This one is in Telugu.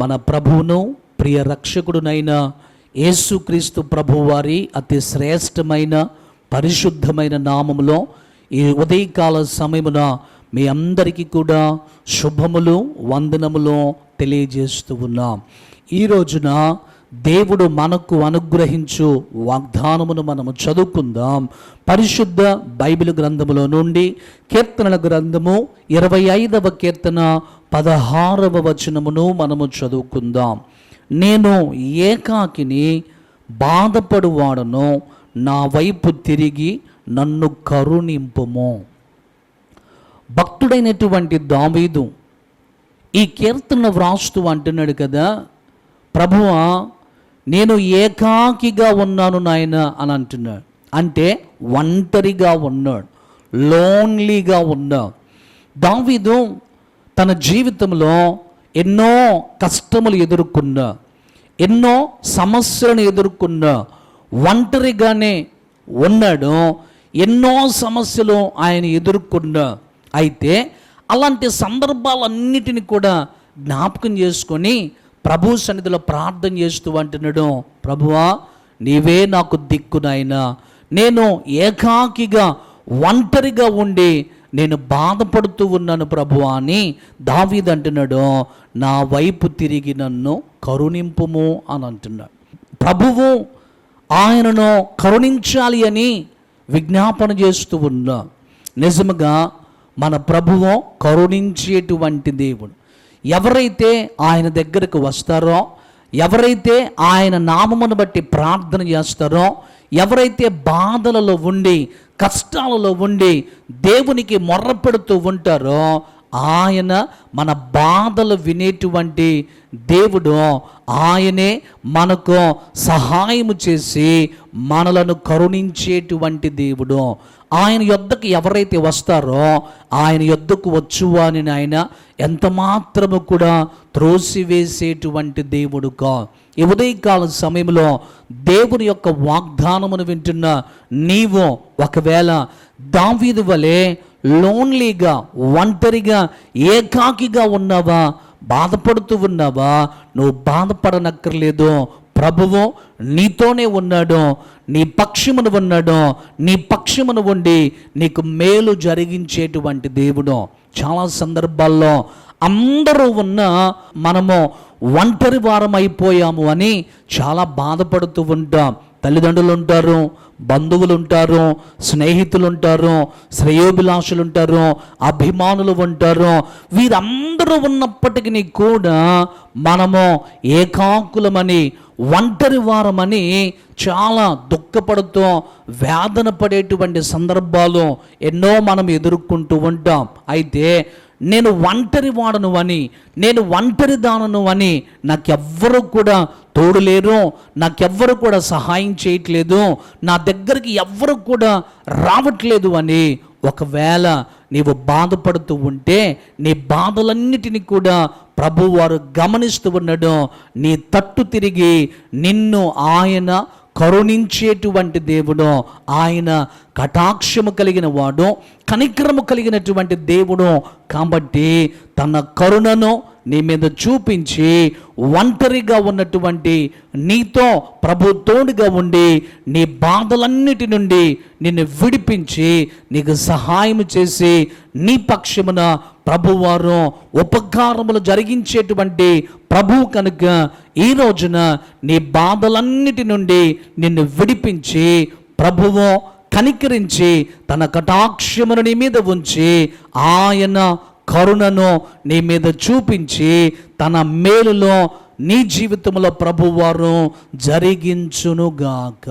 మన ప్రభువును ప్రియ రక్షకుడునైన యేసుక్రీస్తు ప్రభువారి అతి శ్రేష్టమైన పరిశుద్ధమైన నామములో ఈ ఉదయకాల సమయమున మీ అందరికీ కూడా శుభములు వందనములు తెలియజేస్తూ ఉన్నాం. ఈ రోజున దేవుడు మనకు అనుగ్రహించు వాగ్దానమును మనము చదువుకుందాం. పరిశుద్ధ బైబిల్ గ్రంథములో నుండి కీర్తనల గ్రంథము ఇరవై ఐదవ కీర్తన పదహారవ వచనమును మనము చదువుకుందాం. నేను ఏకాకిని బాధపడువాడను నా వైపు తిరిగి నన్ను కరుణింపుము. భక్తుడైనటువంటి దావీదు ఈ కీర్తన వ్రాస్తూ అంటున్నాడు కదా ప్రభువా నేను ఏకాకిగా ఉన్నాను నాయన అని అంటున్నాడు. అంటే ఒంటరిగా ఉన్నాడు లోన్లీగా ఉన్నాడు. దావీదు తన జీవితంలో ఎన్నో కష్టములు ఎదుర్కొన్నా ఎన్నో సమస్యలను ఎదుర్కొన్నా ఒంటరిగానే ఉన్నాడు. ఎన్నో సమస్యలు ఆయన ఎదుర్కొన్నా. అయితే అలాంటి సందర్భాలన్నిటిని కూడా జ్ఞాపకం చేసుకొని ప్రభు సన్నిధిలో ప్రార్థన చేస్తూ అంటున్నాడు ప్రభువా నీవే నాకు దిక్కునైనా నేను ఏకాకిగా ఒంటరిగా ఉండి నేను బాధపడుతూ ఉన్నాను ప్రభు అని దావీద్ అంటున్నాడు నా వైపు తిరిగి నన్ను కరుణింపుము అని అంటున్నాడు. ప్రభువు ఆయనను కరుణించాలి అని విజ్ఞాపన చేస్తూ ఉన్నా నిజముగా మన ప్రభువు కరుణించేటువంటి దేవుడు. ఎవరైతే ఆయన దగ్గరకు వస్తారో ఎవరైతే ఆయన నామమును బట్టి ప్రార్థన చేస్తారో ఎవరైతే బాధలలో ఉండి కష్టాలలో ఉండి దేవునికి మొర్రపెడుతూ ఉంటారో ఆయన మన బాధలు వినేటువంటి దేవుడు ఆయనే మనకు సహాయము చేసి మనలను కరుణించేటువంటి దేవుడు. ఆయన యొద్దకు ఎవరైతే వస్తారో ఆయన యొద్దకు వచ్చువాని ఆయన ఎంత మాత్రము కూడా త్రోసివేసేటువంటి దేవుడుగా ఈ ఉదయకాల సమయంలో దేవుని యొక్క వాగ్దానమును వింటున్న నీవు ఒకవేళ దావీదు వలె లోన్లీగా ఒంటరిగా ఏకాకిగా ఉన్నావా? బాధపడుతూ ఉన్నావా? నువ్వు బాధపడనక్కర్లేదు. ప్రభువు నీతోనే ఉన్నాడు. నీ పక్షమును ఉన్నాడు. నీ పక్షమును ఉండి నీకు మేలు జరిగించేటువంటి దేవుడు. చాలా సందర్భాల్లో అందరూ ఉన్న మనము ఒంటరి వారం అయిపోయాము అని చాలా బాధపడుతూ ఉంటాం. తల్లిదండ్రులు ఉంటారు బంధువులు ఉంటారు స్నేహితులు ఉంటారు శ్రేయోభిలాషులు ఉంటారు అభిమానులు ఉంటారు వీరందరూ ఉన్నప్పటికీ కూడా మనము ఏకాకులమని ఒంటరి వారమని చాలా దుఃఖపడుతూ వేదన పడేటువంటి సందర్భాలు ఎన్నో మనం ఎదుర్కొంటూ ఉంటాం. అయితే నేను ఒంటరి వాడను అని నేను ఒంటరి దానను అని నాకెవ్వరు కూడా తోడు లేరు నాకెవ్వరు కూడా సహాయం చేయట్లేదు నా దగ్గరికి ఎవ్వరు కూడా రావట్లేదు అని ఒకవేళ నీవు బాధపడుతూ ఉంటే నీ బాధలన్నిటినీ కూడా ప్రభువారు గమనిస్తూ ఉండడం నీ తట్టు తిరిగి నిన్ను ఆయన కరుణించేటువంటి దేవుడు ఆయన కటాక్షము కలిగిన వాడు కనిక్రము కలిగినటువంటి దేవుడు కాబట్టి తన కరుణను నీ మీద చూపించి ఒంటరిగా ఉన్నటువంటి నీతో ప్రభు తోడుగా ఉండి నీ బాధలన్నిటి నుండి నిన్ను విడిపించి నీకు సహాయం చేసి నీ పక్షమున ప్రభువారు ఉపకారములు జరిగించేటువంటి ప్రభు కనుక ఈ రోజున నీ బాధలన్నిటి నుండి నిన్ను విడిపించి ప్రభువు కనికరించి తన కటాక్షమును నీ మీద ఉంచి ఆయన కరుణను నీ మీద చూపించి తన మేలులో నీ జీవితంలో ప్రభువారు జరిగించునుగాక.